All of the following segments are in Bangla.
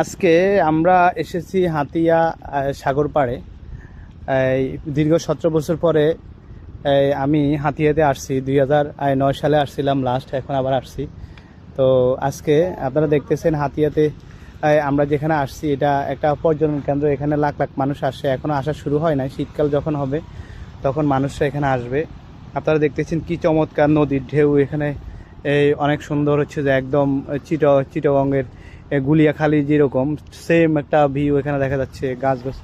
আজকে আমরা এসেছি হাতিয়া সাগর পাড়ে। দীর্ঘ সতেরো বছর পরে আমি হাতিয়াতে আসছি। দুই হাজার নয় সালে আসছিলাম লাস্ট এখন আবার আসছি। তো আজকে আপনারা দেখতেছেন হাতিয়াতে আমরা যেখানে আসছি, এটা একটা পর্যটন কেন্দ্র। এখানে লাখ লাখ মানুষ আসে। এখনও আসা শুরু হয় নাই। শীতকাল যখন হবে, তখন মানুষরা এখানে আসবে। আপনারা দেখতেছেন কি চমৎকার নদীর ঢেউ। এখানে, এই অনেক সুন্দর হচ্ছে যে একদম চিট, চিটগঙ্গের গুলিয়াখালী যেরকম সেম একটা ভিউ এখানে দেখা যাচ্ছে গাছ গাছ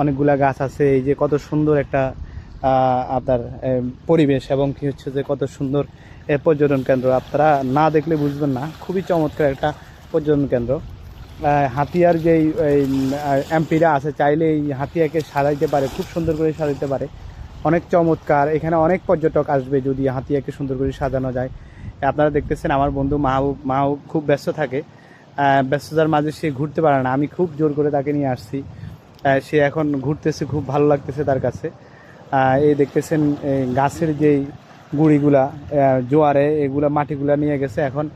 অনেকগুলা গাছ আছে, এই যে কত সুন্দর একটা আপনার পরিবেশ এবং কি হচ্ছে যে কত সুন্দর পর্যটন কেন্দ্র। আপনারা না দেখলে বুঝবেন না, খুবই চমৎকার একটা পর্যটন কেন্দ্র। হাতিয়ার যেই এমপিরা আছে, চাইলে এই হাতিয়াকে সাজাইতে পারে, খুব সুন্দর করে সাজাইতে পারে। অনেক চমৎকার, এখানে অনেক পর্যটক আসবে যদি হাতিয়াকে সুন্দর করে সাজানো যায়। আপনারা দেখতেছেন, আমার বন্ধু মাহবুব মাহবুব খুব ব্যস্ত থাকে। ব্যস্ততার মাঝে সে ঘুরতে পারে না। আমি খুব জোর করে তাকে নিয়ে আসছি। সে এখন ঘুরতেছে, খুব ভালো লাগতেছে তার কাছে। এই দেখতেছেন গাছের যেই গুঁড়িগুলা জোয়ারে, এগুলা মাটিগুলা নিয়ে গেছে। এখন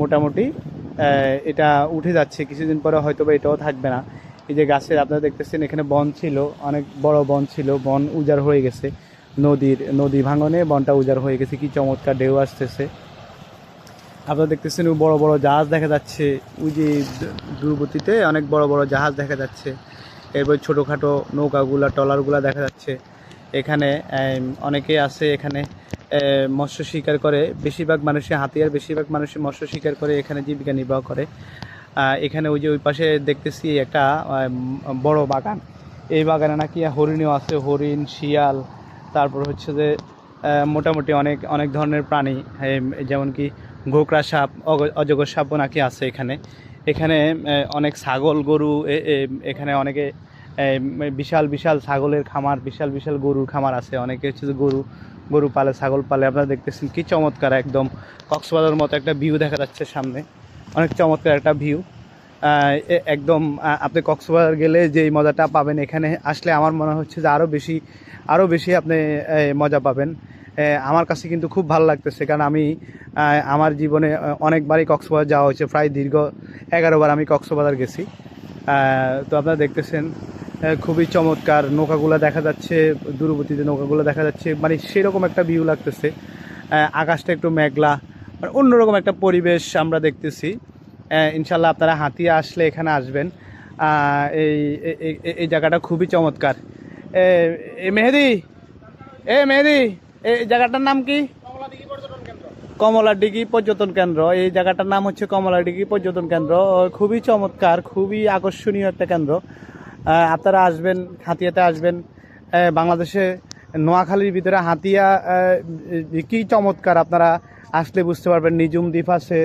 মোটামুটি এটা উঠে যাচ্ছে। কিছুদিন পরে হয়তো বা এটাও থাকবে না। এই যে গাছের, আপনারা দেখতেছেন, এখানে বন ছিল, অনেক বড় বন ছিল। বন উজাড় হয়ে গেছে। নদীর, নদী ভাঙনে বনটা উজাড় হয়ে গেছে। কি চমৎকার ঢেউ আসতেছে। আপনারা দেখতেছেন বড় বড় জাহাজ দেখা যাচ্ছে। ওই যে দূরবর্তীতে অনেক বড় বড় জাহাজ দেখা যাচ্ছে। এরপর ছোটোখাটো নৌকাগুলা, ট্রলারগুলা দেখা যাচ্ছে। এখানে অনেকে আছে এখানে মৎস্য শিকার করে। বেশিরভাগ মানুষই হাতিয়ার, বেশিরভাগ মানুষই মৎস্য শিকার করে, এখানে জীবিকা নির্বাহ করে। এখানে ওই যে ওই পাশে দেখতেছি একটা বড় বাগান। এই বাগানে নাকি হরিণও আছে, হরিণ, শিয়াল, তারপর হচ্ছে যে মোটামুটি অনেক অনেক ধরনের প্রাণী। যেমন কি ঘোকরা সাপ অজগর সাপও নাকি আছে এখানে। এখানে অনেক ছাগল গরু এখানে অনেকে বিশাল বিশাল ছাগলের খামার, বিশাল বিশাল গরুর খামার আছে। অনেকে হচ্ছে যে গরু গরু পালে, ছাগল পালে। আপনারা দেখতেছেন কি চমৎকার একদম কক্সবাজার মতো একটা ভিউ দেখা যাচ্ছে সামনে। অনেক চমৎকার একটা ভিউ একদম আপনি কক্সবাজার গেলে যেই মজাটা পাবেন এখানে, আসলে আমার মনে হচ্ছে যে আরও বেশি আরও বেশি আপনি মজা পাবেন। আমার কাছে কিন্তু খুব ভালো লাগতেছে, কারণ আমি আমার জীবনে অনেকবারই কক্সবাজার যাওয়া হয়েছে, প্রায় দীর্ঘ এগারো বার আমি কক্সবাজার গেছি। তো আপনারা দেখতেছেন খুবই চমৎকার নৌকাগুলো দেখা যাচ্ছে, দূরবর্তীতে নৌকাগুলো দেখা যাচ্ছে মানে সেরকম একটা ভিউ লাগতেছে। আকাশটা একটু মেঘলা মানে অন্যরকম একটা পরিবেশ আমরা দেখতেছি। ইনশাল্লাহ আপনারা হাতিয়া আসলে এখানে আসবেন। এই এই- জায়গাটা খুবই চমৎকার। এ, মেহেদি! এ, মেহেদি! এই জায়গাটার নাম কি? কমলাডিগি পর্যটন কেন্দ্র। এই জায়গাটার নাম হচ্ছে কমলাডিগি পর্যটন কেন্দ্র। খুবই চমৎকার খুবই আকর্ষণীয় একটা কেন্দ্র। আপনারা আসবেন হাতিয়াতে আসবেন। বাংলাদেশে নোয়াখালীর ভিতরে হাতিয়া কি চমৎকার আপনারা আসলে বুঝতে পারবেন। নিজুম দ্বীপ আছে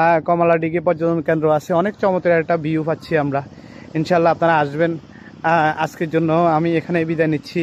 আহ, কমলাডিগি পর্যটন কেন্দ্র আছে। অনেক চমৎকার একটা ভিউ পাচ্ছি আমরা। ইনশাল্লাহ আপনারা আসবেন। আজকের জন্য আমি এখানে বিদায় নিচ্ছি।